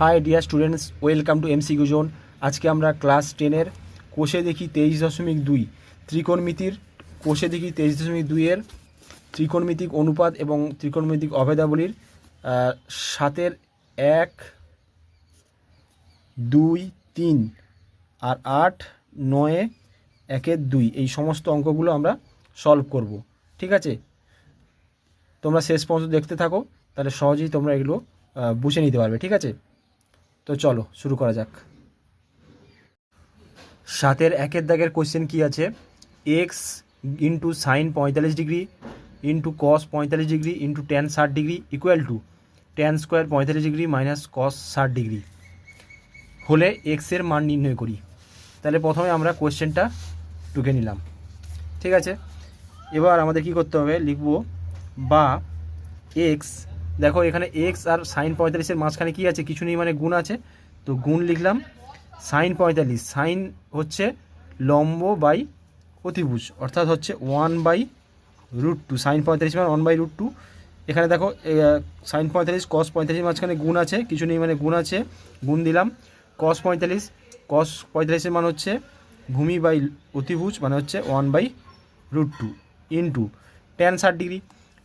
Hi dear students welcome to M C zone আমরা class টেনের কোষে দেখি তেইশ দশমিক দুই। ত্রিকোণমিতির কোষে দেখি তেইশ দশমিক দুইয়ের ত্রিকোণমিতিক অনুপাত এবং ত্রিকোণমিতিক অভেদাবলীর সাতের এক, দুই, তিন আর আট, নয়ে, একের দুই। এই সমস্ত অঙ্কগুলো আমরা সলভ করব। ঠিক আছে? তোমরা শেষ পর্যন্ত দেখতে থাকো, তাহলে সহজেই তোমরা এগুলো বুঝে নিতে পারবে। ঠিক আছে? তো চলো, শুরু করা যাক। সাতের একের দাগের কোশ্চেন কি আছে? এক্স ইন্টু সাইন পঁয়তাল্লিশ ডিগ্রি ইন্টু কস পঁয়তাল্লিশ ডিগ্রি ইন্টু টেন ষাট degree equal to tan square পঁয়তাল্লিশ ডিগ্রি মাইনাস কস ষাট ডিগ্রি। হলে এক্সের মান নির্ণয় করি। তাহলে প্রথমে আমরা কোশ্চেনটা টুকে নিলাম। ঠিক আছে? এবার আমাদের কি করতে হবে? লিখব বা এক্স দেখো, এখানে এক্স আর সাইন পঁয়তাল্লিশের মাঝখানে কি আছে? কিছু নেই মানে গুণ আছে। তো গুণ লিখলাম সাইন পঁয়তাল্লিশ। সাইন হচ্ছে লম্ব বাই অতিভুজ, অর্থাৎ হচ্ছে one by root two sine পঁয়তাল্লিশ মানে ওয়ান বাই রুট টু এখানে দেখো সাইন পঁয়তাল্লিশ কস পঁয়তাল্লিশ মাঝখানে গুণ আছে, কিছু নেই মানে গুণ আছে। গুণ দিলাম কস পঁয়তাল্লিশ কস পঁয়তাল্লিশের মান হচ্ছে ভূমি বাই অতিভুজ মানে হচ্ছে one by root two into tan ষাট ডিগ্রি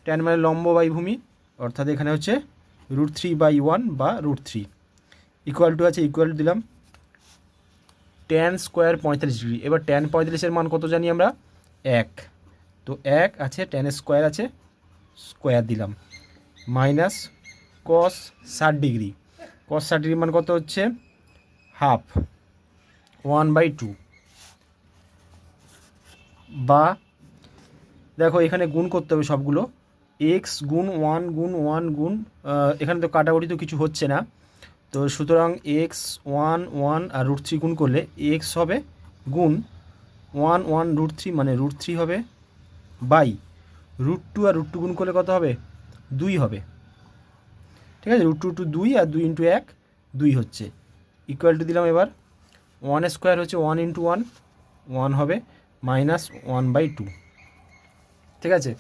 টেন মানে লম্ব বাই ভূমি। অর্থাৎ এখানে হচ্ছে রুট থ্রি বাই ওয়ান বা রুট থ্রি ইকুয়াল টু আছে ইকুয়াল টু দিলাম টেন স্কোয়ার পঁয়তাল্লিশ ডিগ্রি এবার টেন পঁয়তাল্লিশের মান কত জানি আমরা? এক। তো এক আছে টেন স্কোয়ার আছে স্কোয়ার দিলাম। মাইনাস কস ষাট ডিগ্রি কস ষাট ডিগ্রি মান কত হচ্ছে? হাফ ওয়ান বাই টু বা দেখো এখানে গুণ করতে হবে সবগুলো। এক্স গুণ ওয়ান গুণ ওয়ান গুণ এখানে তো কাটাকুটি তো কিছু হচ্ছে না। তো সুতরাং এক্স ওয়ান ওয়ান আর রুট থ্রি গুণ করলে এক্স হবে গুণ ওয়ান ওয়ান রুট থ্রি মানে রুট থ্রি হবে বাই। রুট টু আর রুট টু গুণ করলে কত হবে? দুই হবে। ঠিক আছে? রুট টু টু দুই আর দুই ইন্টু এক, দুই হচ্ছে। ইকুয়াল টু দিলাম এবার। ওয়ান স্কোয়ার হচ্ছে ওয়ান ইন্টু ওয়ান ওয়ান হবে মাইনাস ওয়ান বাই টু ঠিক আছে?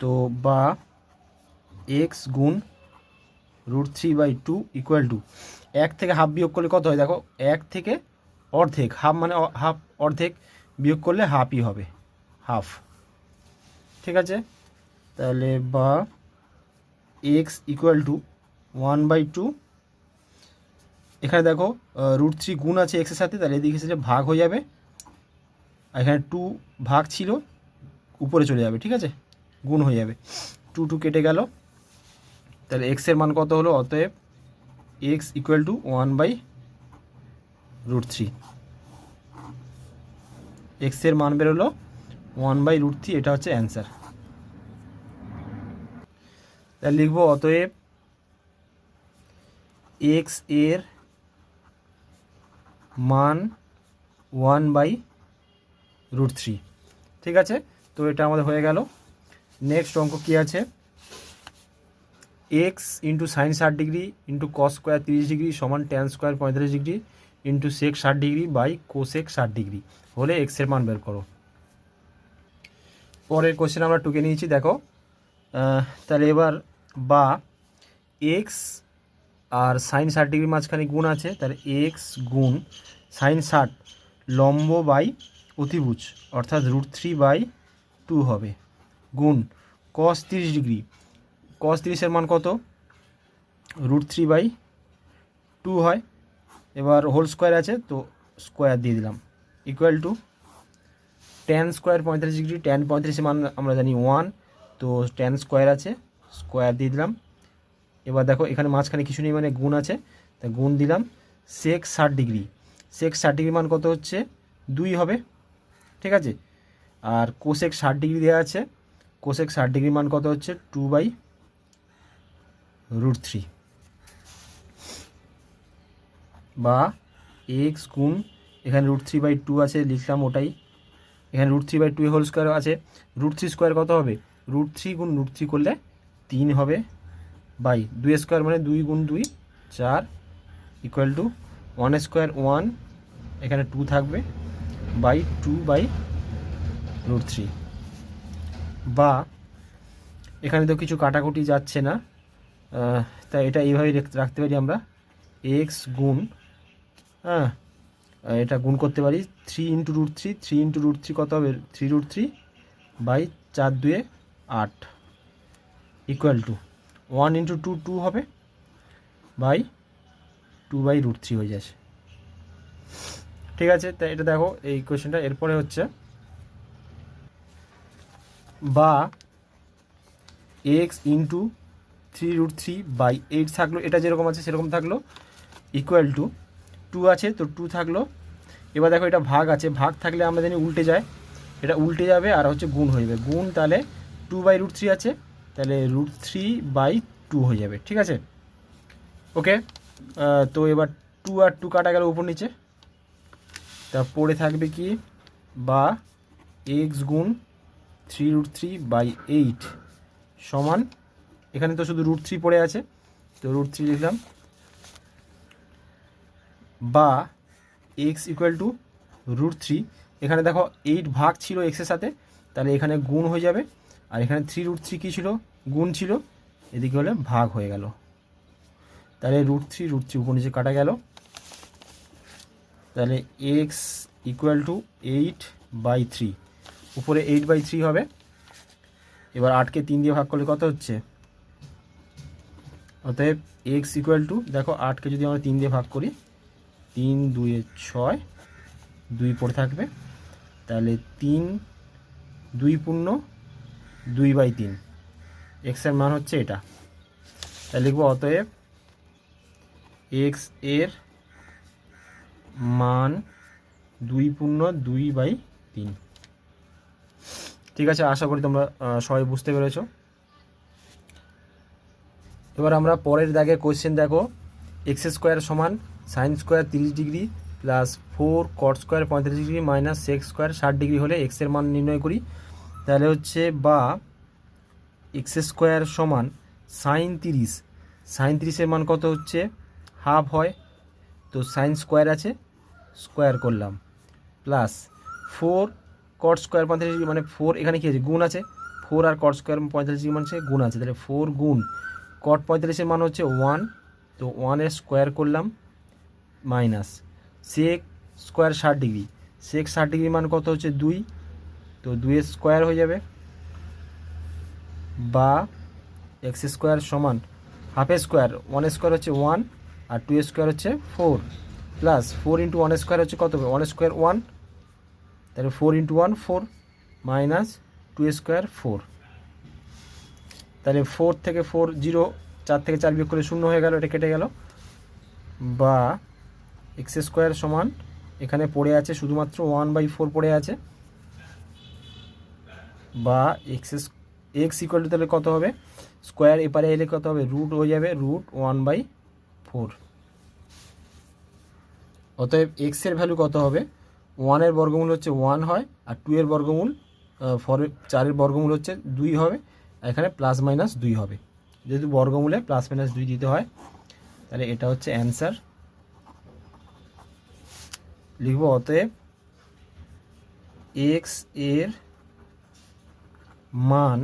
তো বা এক্স গুণ root three by two equal to এক থেকে হাফ বিয়োগ করলে কত হয়? দেখো, এক থেকে অর্ধেক হাফ মানে হাফ অর্ধেক বিয়োগ করলে হাফই হবে হাফ ঠিক আছে? তাহলে বা x equal to one by two এখানে দেখো রুট থ্রি গুণ আছে এক্সের সাথে, তাহলে এদিকে এসে ভাগ হয়ে যাবে এখানে টু ভাগ ছিল, উপরে চলে যাবে, ঠিক আছে? গুণ হয়ে যাবে। টু টু কেটে গেল। তাহলে এক্সের মান কত হলো? অতএব x equal to one by root three এক্সের মান বেরোলো ওয়ান বাই রুট থ্রি এটা হচ্ছে অ্যান্সার তাহলে লিখব অতএব এক্সের মান ওয়ান বাই রুট থ্রি ঠিক আছে? তো এটা আমাদের হয়ে গেল। নেক্সট অঙ্ক কী আছে? এক্স ইন্টু সাইন ষাট ডিগ্রি ইন্টু কস স্কোয়ার তিরিশ ডিগ্রি সমান ট্যান স্কোয়ার পঁয়তাল্লিশ ডিগ্রি ইন্টু সেক ষাট ডিগ্রি বাই কোসেক ষাট ডিগ্রি। হলে এক্সের মান বের করো। পরের কোশ্চেন আমরা টুকে নিয়েছি, দেখো। তাহলে এবার বা এক্স আর সাইন ষাট ডিগ্রির মাঝখানে গুণ আছে, তাহলে এক্স গুণ সাইন ষাট লম্ব বাই অতিভুজ, অর্থাৎ রুট থ্রি বাই টু হবে। গুণ কস তিরিশ ডিগ্রি। কস তিরিশের মান কত? রুট থ্রি বাই টু হয়। এবার হোল স্কোয়ার আছে, তো স্কোয়ার দিয়ে দিলাম। ইকুয়াল টু টেন স্কোয়ার পঁয়তাল্লিশ ডিগ্রি টেন পঁয়ত্রিশের মান আমরা জানি ওয়ান তো টেন স্কোয়ার আছে স্কোয়ার দিয়ে দিলাম। এবার দেখো, এখানে মাঝখানে কিছু নেই মানে গুণ আছে, তা গুণ দিলাম সেক ষাট ডিগ্রি। সেক ষাট ডিগ্রি মান কত হচ্ছে? দুই হবে, ঠিক আছে? আর কোসেক ষাট ডিগ্রি দেওয়া আছে কোসেক ষাট ডিগ্রি মান কত হচ্ছে? টু বাই রুট থ্রি বা এক্স গুণ, এখানে রুট থ্রি বাই টু আছে, লিখলাম ওটাই। এখানে root three by two whole square আছে। রুট থ্রি স্কোয়ার কত হবে? রুট থ্রি গুণ রুট থ্রি করলে তিন হবে বাই দুই স্কোয়ার মানে দুই গুণ দুই, চার equal to one square one এখানে টু থাকবে by two by root three বা এখানে তো কিছু কাটাকুটি যাচ্ছে না। তাই এটা এইভাবেই রেখ- রাখতে পারি আমরা। এক্স গুণ হ্যাঁ এটা গুণ করতে পারি। Three into root three three into root three কত হবে? থ্রি রুট থ্রি বাই চার দুয়ে আট equal to one into two two হবে by two by root three হয়ে যাচ্ছে। ঠিক আছে তা এটা দেখো, এই কোয়েশ্চেনটা এরপরে হচ্ছে বা x into three root three by eight থাকল। এটা যেরকম আছে সেরকম থাকল। ইকুয়াল টু টু আছে তো টু থাকল। এবার দেখো এটা ভাগ আছে। ভাগ থাকলে আমরা জানি উল্টে যায়। এটা উল্টে যাবে আর হচ্ছে গুণ হয়ে যাবে। গুণ তাহলে টু বাই রুট থ্রি আছে। তাহলে রুট থ্রি বাই টু হয়ে যাবে। ঠিক আছে? ওকে তো এবার টু আর টু কাটা গেল উপর নিচে। তা পড়ে থাকবে কি? বা এক্স গুণ three root three by eight সমান, এখানে তো শুধু রুট থ্রি পড়ে আছে, তো রুট থ্রি লিখলাম, বা x equal to root three এখানে দেখো এইট ভাগ ছিল এক্সের সাথে, তাহলে এখানে গুণ হয়ে যাবে, আর এখানে থ্রি রুট থ্রি কী ছিল? গুণ ছিল, এদিকে হলে ভাগ হয়ে গেল, তাহলে রুট থ্রি রুট থ্রি উপর নিচে কাটা গেল, তাহলে x equal to eight by three উপরে এইট বাই থ্রি হবে। এবার আটকে তিন দিয়ে ভাগ করলে কত হচ্ছে? অতএব এক্স ইকুয়াল টু দেখো আটকে যদি আমরা তিন দিয়ে ভাগ করি, তিন, দুয়ে ছয়, দুই পড়ে থাকবে। তাহলে তিন, দুই পূর্ণ, দুই বাই তিন। এক্সের মান হচ্ছে এটা। তাহলে লিখব অতএব এক্সের মান দুই পূর্ণ, দুই বাই তিন। ঠিক আছে? আশা করি তোমরা সবাই বুঝতে পেরেছ। এবার আমরা পরের দাগের কোয়েশ্চেন দেখো। এক্স স্কোয়ার সমান সাইন স্কোয়ার তিরিশ degree plus four cot square পঁয়ত্রিশ ডিগ্রি মাইনাস সেক্স স্কোয়ার ষাট ডিগ্রি হলে এক্সের মান নির্ণয় করি। তাহলে হচ্ছে বা এক্স স্কোয়ার সমান সাইন তিরিশ। সাইন তিরিশের মান কত হচ্ছে? হাফ হয়। তো সাইন স্কোয়ার আছে। স্কোয়ার করলাম। প্লাস ফোর কট স্কোয়ার পঁয়তাল্লিশ ডিগ্রি মানে ফোর এখানে কী আছে? গুণ আছে। ফোর আর কট স্কোয়ার পঁয়তাল্লিশ ডিগ্রি মানে গুণ আছে। তাহলে ফোর গুণ। কট পঁয়তাল্লিশের মান হচ্ছে ওয়ান তো ওয়ানের স্কোয়ার করলাম মাইনাস সেক স্কোয়ার ষাট ডিগ্রি। সেক ষাট ডিগ্রি মান কত হচ্ছে? দুই। তো দুইয়ের স্কোয়ার হয়ে যাবে বা এক্স স্কোয়ার সমান হাফ স্কোয়ার ওয়ান স্কোয়ার হচ্ছে ওয়ান আর টু স্কোয়ার হচ্ছে four plus four into one square হচ্ছে কত? হবে ওয়ান স্কোয়ার ওয়ান তাহলে four into one four minus two square four তাহলে ফোর থেকে ফোর জিরো চার থেকে চার বিয়োগ করে শূন্য হয়ে গেল, এটা কেটে গেল। বা এক্স স্কোয়ার সমান এখানে পড়ে আছে শুধুমাত্র ওয়ান বাই ফোর পড়ে আছে। বা এক্স এক্স ইকুয়াল টু তাহলে কত হবে? স্কোয়ার এপারে এলে কত হবে? রুট হয়ে যাবে রুট ওয়ান বাই ফোর অতএব এক্সের ভ্যালু কত হবে? ওয়ানের বর্গমূল হচ্ছে ওয়ান হয়, আর টু এর বর্গমূল ফোরের চারের বর্গমূল হচ্ছে দুই হবে, এখানে প্লাস মাইনাস দুই হবে। যেহেতু বর্গমূলে প্লাস মাইনাস দুই দিতে হয়, তাহলে এটা হচ্ছে অ্যান্সার লিখব অতএব এক্সের মান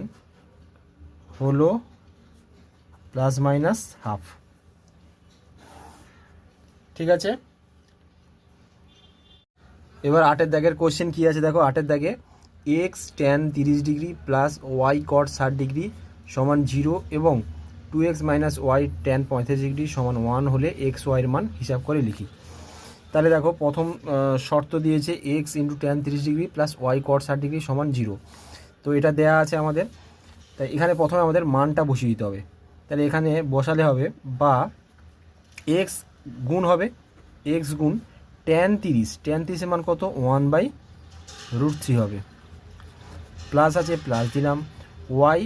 হলো প্লাস মাইনাস হাফ ঠিক আছে? এবার আটের দাগের কোশ্চেন কি আছে? দেখো, আটের দাগে এক্স ট্যান তিরিশ ডিগ্রি প্লাস ওয়াই কট ষাট ডিগ্রি সমান জিরো এবং two x minus y tan পঁয়ত্রিশ ডিগ্রি সমান ওয়ান হলে এক্স ওয়াইয়ের মান হিসাব করে লিখি। তাহলে দেখো, প্রথম শর্ত দিয়েছে এক্স ইন্টু ট্যান তিরিশ ডিগ্রি প্লাস ওয়াই কট ষাট ডিগ্রি সমান জিরো তো এটা দেয়া আছে আমাদের। তাই এখানে প্রথমে আমাদের মানটা বসিয়ে দিতে হবে। তাহলে এখানে বসালে হবে বা এক্স গুণ হবে এক্স গুণ ট্যান তিরিশ ট্যান তিরিশের মান কত? ওয়ান বাই রুট থ্রি হবে। প্লাস আছে প্লাস দিলাম। ওয়াই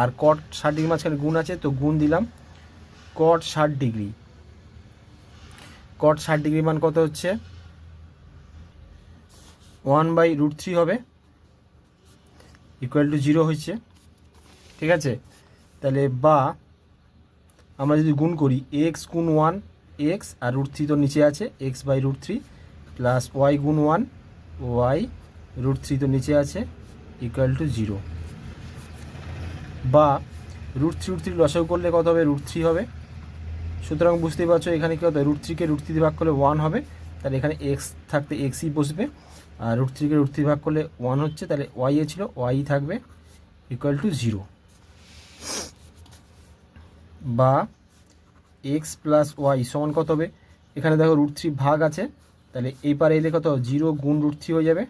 আর কট ষাট ডিগ্রি মাঝখানে গুণ আছে, তো গুণ দিলাম কট ষাট ডিগ্রি। কট ষাট ডিগ্রি মান কত হচ্ছে? ওয়ান বাই রুট থ্রি হবে। ইকুয়াল টু জিরো হচ্ছে ঠিক আছে? তাহলে বা আমরা যদি গুণ করি এক্স গুণ ওয়ান এক্স আর রুট থ্রি তো নিচে আছে, x by root three plus y গুণ ওয়ান ওয়াই রুট থ্রি তো নিচে আছে ইকুয়াল টু জিরো বা রুট থ্রি রুট থ্রি লসাগু করলে কত হবে? রুট থ্রি হবে। সুতরাং বুঝতেই পারছ এখানে কী হবে? রুট থ্রিকে রুট থ্রি ভাগ করলে ওয়ান হবে, তাহলে এখানে এক্স থাকতে এক্সই বসবে। আর রুট থ্রিকে রুট থ্রি ভাগ করলে ওয়ান হচ্ছে, তাহলে ওয়াই এ ছিল ওয়াই থাকবে ইকুয়াল টু জিরো বা এক্স প্লাস ওয়াই সমান কত হবে? এখানে দেখো রুট থ্রি ভাগ আছে, তাহলে এই পারে এলে কত? জিরো গুণ রুট থ্রি হয়ে যাবে।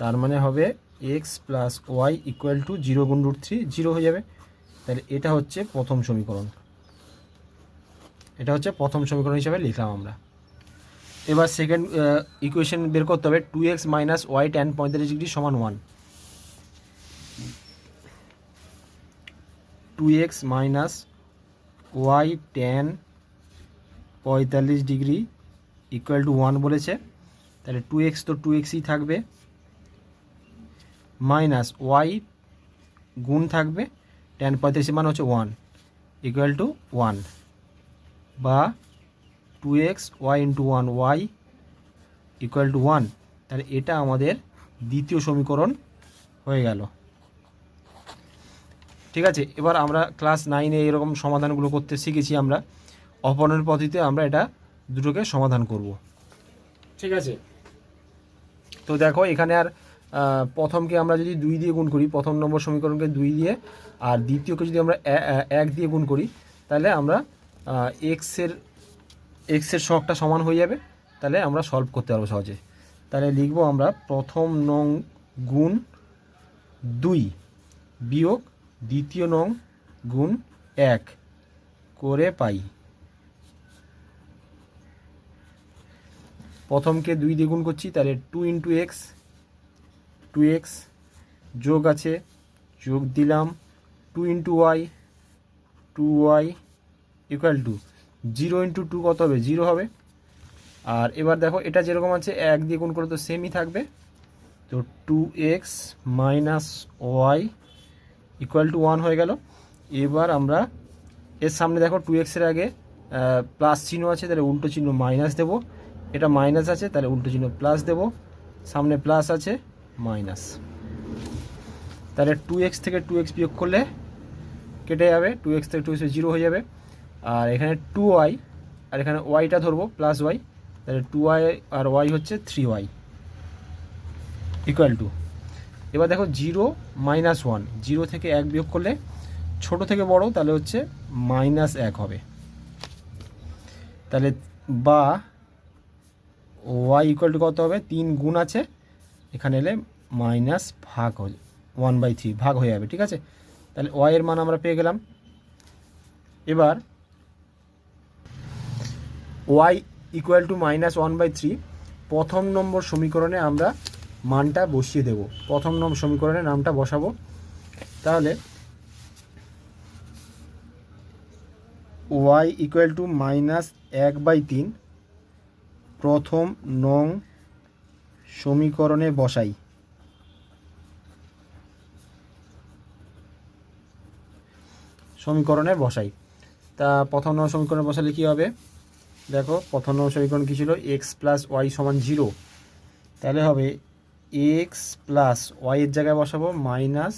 তার মানে হবে x plus y equal to zero গুণ রুট থ্রি জিরো হয়ে যাবে। তাহলে এটা হচ্ছে প্রথম সমীকরণ। এটা হচ্ছে প্রথম সমীকরণ হিসাবে লিখলাম আমরা। এবার সেকেন্ড ইকুয়েশন বের করতে হবে two x minus y tan পঁয়তাল্লিশ ডিগ্রি সমান one two x minus y tan পঁয়তাল্লিশ ডিগ্রি ইকুয়াল টু ওয়ান বলেছে। তাহলে টু এক্স তো টু এক্সই থাকবে। মাইনাস ওয়াই গুণ থাকবে। টেন পঁয়তাল্লিশ মানে হচ্ছে ওয়ান ইকুয়াল টু ওয়ান বা two x y into one y equal to one তাহলে এটা আমাদের দ্বিতীয় সমীকরণ হয়ে গেল। ঠিক আছে? এবার আমরা ক্লাস নাইনে এরকম সমাধানগুলো করতে শিখেছি আমরা। অপরের পদ্ধতিতে আমরা এটা দুটোকে সমাধান করব। ঠিক আছে? তো দেখো, এখানে আর প্রথমকে আমরা যদি দুই দিয়ে গুণ করি, প্রথম নম্বর সমীকরণকে দুই দিয়ে, আর দ্বিতীয়কে যদি আমরা এক দিয়ে গুণ করি, তাহলে আমরা এক্সের এক্সের শখটা সমান হয়ে যাবে। তাহলে আমরা সলভ করতে পারব সহজে। তাহলে লিখব আমরা প্রথম নং গুণ দুই বিয়োগ দ্বিতীয় নং গুণ এক। করে পাই। প্রথমকে দুই দিয়ে গুণ করছি, তাহলে two into x two x যোগ আছে, যোগ দিলাম two into y two y equal to zero into two কত হবে? জিরো হবে। আর এবার দেখো, এটা যেরকম আছে, এক দিয়ে গুণ করে তো সেমই থাকবে। তো two x minus y equal to one হয়ে গেল। এবার আমরা এর সামনে দেখো টু এক্সের আগে প্লাস চিহ্ন আছে, তাহলে উল্টো চিহ্ন মাইনাস দেবো। এটা মাইনাস আছে, তাহলে উল্টো চিহ্ন প্লাস দেবো। সামনে প্লাস আছে মাইনাস তাহলে টু এক্স থেকে টু এক্স বিয়োগ করলে কেটে যাবে। টু এক্স থেকে টু এক্স জিরো হয়ে যাবে। আর এখানে টু ওয়াই আর এখানে ওয়াইটা ধরবো প্লাস ওয়াই তাহলে টু ওয়াই আর ওয়াই হচ্ছে থ্রি ওয়াই ইকুয়াল টু এবার দেখো জিরো মাইনাস ওয়ান জিরো থেকে এক বিয়োগ করলে ছোট থেকে বড়, তাহলে হচ্ছে মাইনাস এক হবে। তাহলে বা ওয়াই ইকুয়াল টু কত হবে? তিন গুণ আছে। এখানে এলে মাইনাস ভাগ হয়ে ওয়ান বাই থ্রি ভাগ হয়ে যাবে, ঠিক আছে? তাহলে ওয়াই এর মান আমরা পেয়ে গেলাম। এবার y equal to minus one by three প্রথম নম্বর সমীকরণে আমরা মানটা বসিয়ে দেব। প্রথম নম সমীকরণে নামটা বসাবো। তাহলে ওয়াই ইকুয়াল টু মাইনাস এক বাই তিন প্রথম নং সমীকরণে বসাই। সমীকরণে বসাই। তা প্রথম নম্বর সমীকরণে বসালে কী হবে? দেখো, প্রথম নম্বর সমীকরণ কী ছিল? এক্স প্লাস ওয়াই সমান জিরো তাহলে হবে এক্স প্লাস ওয়াইয়ের জায়গায় বসাবো minus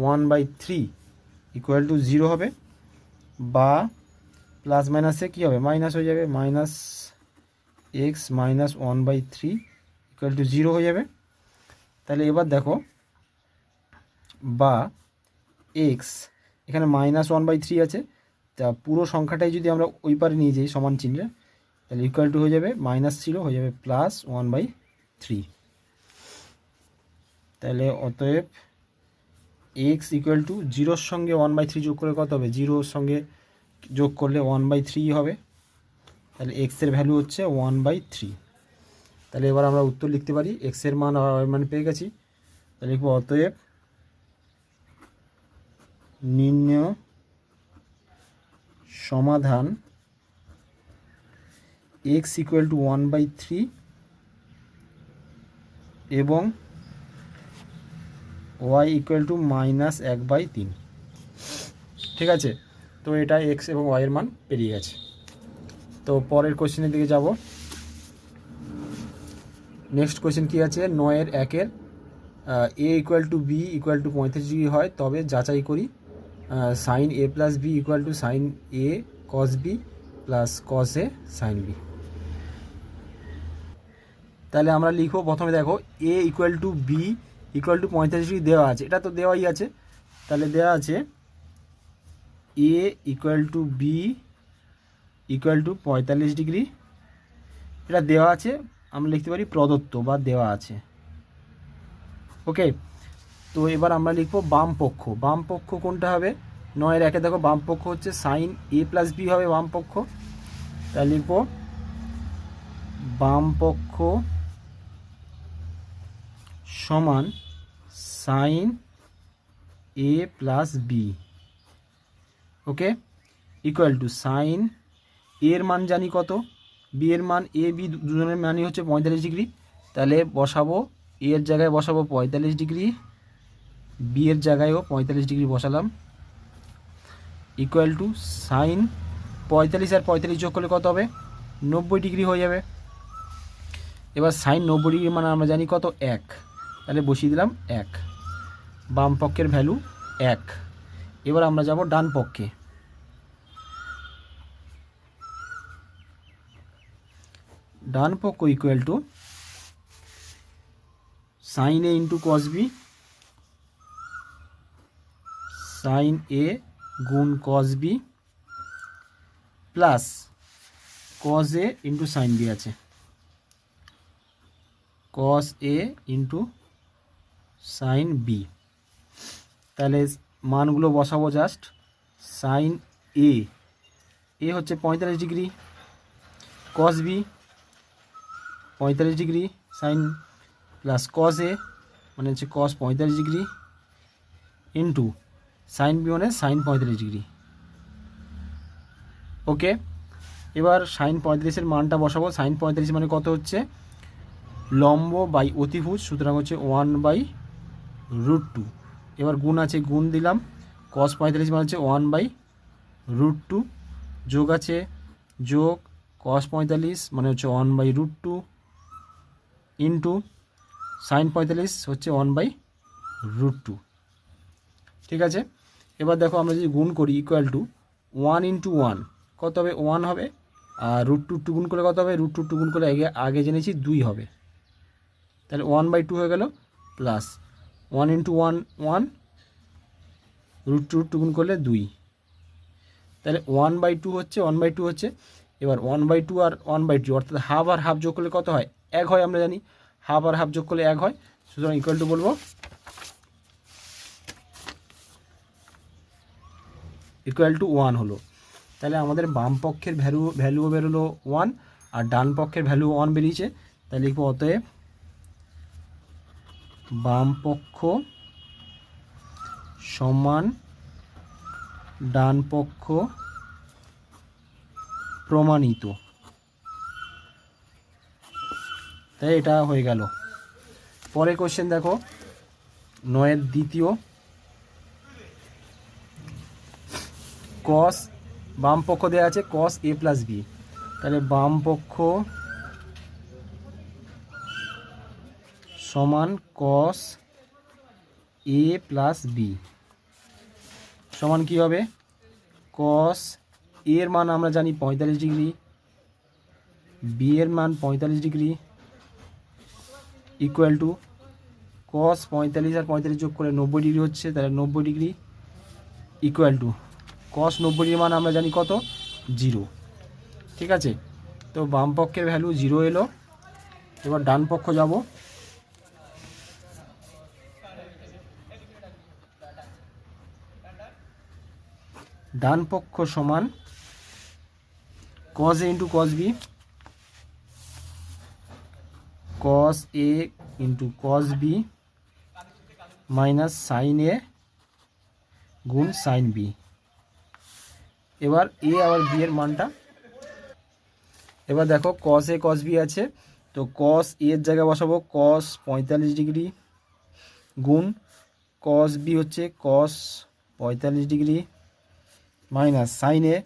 one by three equal to zero হবে বা প্লাস মাইনাসে কী হবে? মাইনাস হয়ে যাবে minus x minus one by three equal to zero হয়ে যাবে। তাহলে এবার দেখো, বা এক্স এখানে মাইনাস ওয়ান বাই থ্রি আছে, তা পুরো সংখ্যাটাই যদি আমরা ওই পারে নিয়ে যাই সমান চিহ্নে, তাহলে ইকুয়াল টু হয়ে যাবে মাইনাস ছিল হয়ে যাবে প্লাস ওয়ান বাই থ্রি তাহলে অতএব এক্স ইকুয়াল টু জিরোর সঙ্গে ওয়ান বাই থ্রি যোগ করে কত হবে? জিরোর সঙ্গে যোগ করলে ওয়ান বাই থ্রি হবে। তাহলে এক্সের ভ্যালু হচ্ছে ওয়ান বাই থ্রি তাহলে এবার আমরা উত্তর লিখতে পারি। এক্সের মান মান পেয়ে গেছি। তাহলে লিখব অতএব নির্ণয় সমাধান x equal to one by three এবং ওয়াই ইকুয়াল টু মাইনাস এক বাই তিন। ঠিক আছে? তো এটা এক্স এবং ওয়াইয়ের মান পেরিয়ে গেছে। তো পরের কোশ্চেনের দিকে যাব। নেক্সট কোশ্চেন কী আছে? নয়ের একের A equal to B equal to পঁয়ত্রিশ ডিগ্রি হয়, তবে যাচাই করি। Sine A plus B equal to sine A cos B plus cos A sine B তাহলে আমরা লিখব, প্রথমে দেখো A equal to B equal to পঁয়তাল্লিশ ডিগ্রি দেওয়া আছে। এটা তো দেওয়াই আছে। তাহলে দেওয়া আছে A equal to B equal to পঁয়তাল্লিশ ডিগ্রি এটা দেওয়া আছে, আমরা লিখতে পারি প্রদত্ত বা দেওয়া আছে। ওকে, তো এবার আমরা লিখব বাম পক্ষ। বাম পক্ষ কোনটা হবে? নয়ের একে দেখো, বাম পক্ষ হচ্ছে সাইন এ প্লাস বি হবে বাম পক্ষ। তাহলে লিখব, বাম পক্ষ সমান sine A plus B okay equal to sine এর মান জানি কত? বি এর মান এ বি দুজনের মানই হচ্ছে পঁয়তাল্লিশ ডিগ্রি। তাহলে বসাবো এর জায়গায় বসাবো পঁয়তাল্লিশ ডিগ্রি। বি এর জায়গায়ও পঁয়তাল্লিশ ডিগ্রি বসালাম। ইকুয়াল টু সাইন পঁয়তাল্লিশ আর পঁয়তাল্লিশ যোগ করলে কত হবে? নব্বই ডিগ্রি হয়ে যাবে। এবার সাইন নব্বই ডিগ্রি মানে আমরা জানি কত? এক। তাহলে বসিয়ে দিলাম এক। বাম পক্ষের ভ্যালু এক। এবার আমরা যাব ডান পক্ষে। ডান পক্ষ equal to sine A into cos B sine A গুণ cos B plus cos A into sine B আছে। Cos A into sine B তাহলে মানগুলো বসাবো জাস্ট সাইন এ এ হচ্ছে পঁয়তাল্লিশ ডিগ্রি কস বি পঁয়তাল্লিশ degree sine plus cos A মানে হচ্ছে কস পঁয়তাল্লিশ ডিগ্রি ইন্টু সাইন বি মানে সাইন পঁয়তাল্লিশ ডিগ্রি। ওকে এবার সাইন পঁয়তাল্লিশের মানটা বসাবো। সাইন পঁয়তাল্লিশ মানে কত হচ্ছে? লম্ব বাই অতিভুজ, সুতরাং হচ্ছে ওয়ান বাই রুট টু এবার গুণ আছে, গুণ দিলাম। কস পঁয়তাল্লিশ মানে হচ্ছে ওয়ান বাই রুট টু যোগ আছে, যোগ কস পঁয়তাল্লিশ মানে হচ্ছে one by root two into sine পঁয়তাল্লিশ হচ্ছে ওয়ান বাই রুট টু ঠিক আছে? এবার দেখো আমরা যদি গুণ করি equal to one into one কত হবে? ওয়ান হবে। আর রুট টু টু গুণ করলে কত হবে? রুট টু টু গুণ করলে আগে আগে জেনেছি দুই হবে। তাহলে ওয়ান বাই টু হয়ে গেল plus one into one one, root two two গুণ করলে দুই। তাহলে ওয়ান বাই টু হচ্ছে, ওয়ান বাই টু হচ্ছে, এবার ওয়ান বাই টু আর ওয়ান বাই টু, অর্থাৎ হাফ আর হাফ যোগ করলে কত হয়? এক হয়, আমরা জানি। হাফ আর হাফ যোগ করলে এক হয়। সুতরাং ইকুয়াল টু বলব ইকুয়াল টু ওয়ান হলো। তাহলে আমাদের বাম পক্ষের ভ্যালু ভ্যালুও বেরোলো ওয়ান আর ডান পক্ষের ভ্যালু ওয়ান বেরিয়েছে। তাহলে লিখব অতএব বাম পক্ষ সমান ডান পক্ষ প্রমাণিত। তাই এটা হয়ে গেল। পরে কোশ্চেন দেখো। নয়ের দ্বিতীয়। কস বাম পক্ষ দেওয়া আছে কস এ প্লাস বি তাহলে বাম সমান কস এ প্লাস বি সমান কী হবে? কস এর মান আমরা জানি পঁয়তাল্লিশ ডিগ্রি বি এর মান পঁয়তাল্লিশ ডিগ্রি ইকুয়াল টু কস পঁয়তাল্লিশ আর পঁয়তাল্লিশ যোগ করে নব্বই ডিগ্রি হচ্ছে, তাহলে নব্বই ডিগ্রি ইকুয়াল টু কস নব্বই ডিগ্রি মান আমরা জানি কত? জিরো ঠিক আছে? তো বাম পক্ষের ভ্যালু জিরো এলো। এবার ডান পক্ষ যাব। ডান পক্ষ সমান cos A into cos B cos A into cos B minus sine A গুণ সাইন বি এবার এ আবার বি এর মানটা। এবার দেখো কস এ কস বি আছে। তো কস এর জায়গায় বসাবো কস পঁয়তাল্লিশ ডিগ্রি গুণ কস বি হচ্ছে কস পঁয়তাল্লিশ ডিগ্রি। মাইনাস সাইন এ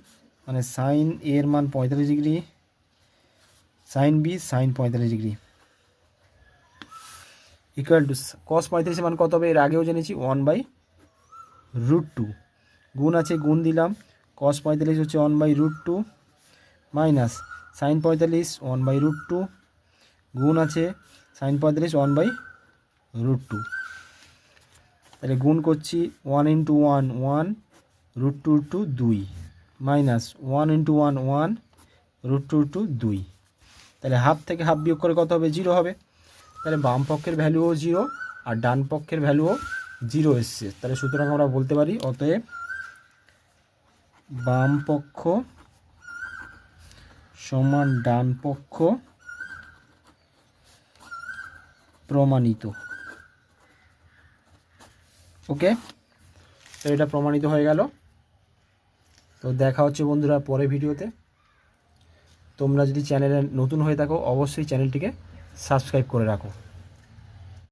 মানে সাইন এর মান পঁয়তাল্লিশ ডিগ্রি সাইন বি সাইন পঁয়তাল্লিশ ডিগ্রি। ইকুয়াল টু কস পঁয়তাল্লিশের মান কত হবে? এর আগেও জেনেছি ওয়ান বাই রুট টু গুণ আছে, গুণ দিলাম। কস পঁয়তাল্লিশ হচ্ছে one by root two minus sine পঁয়তাল্লিশ ওয়ান বাই রুট টু গুণ আছে সাইন পঁয়তাল্লিশ ওয়ান বাই রুট টু তাহলে গুণ করছি one into one one root two two দুই minus one into one one root two two দুই। তাহলে হাফ থেকে হাফ বিয়োগ করে কত হবে? জিরো হবে। তাহলে বাম পক্ষের ভ্যালুও জিরো আর ডান পক্ষের ভ্যালুও জিরো এসছে। তাহলে সুতরাং আমরা বলতে পারি, অতএব বাম পক্ষ সমান ডান পক্ষ প্রমাণিত। ওকে তো এটা প্রমাণিত হয়ে গেল। তো দেখা হচ্ছে বন্ধুরা পরে ভিডিওতে। তোমরা যদি চ্যানেলে নতুন হয়ে থাকো, অবশ্যই চ্যানেলটিকে সাবস্ক্রাইব করে রাখো।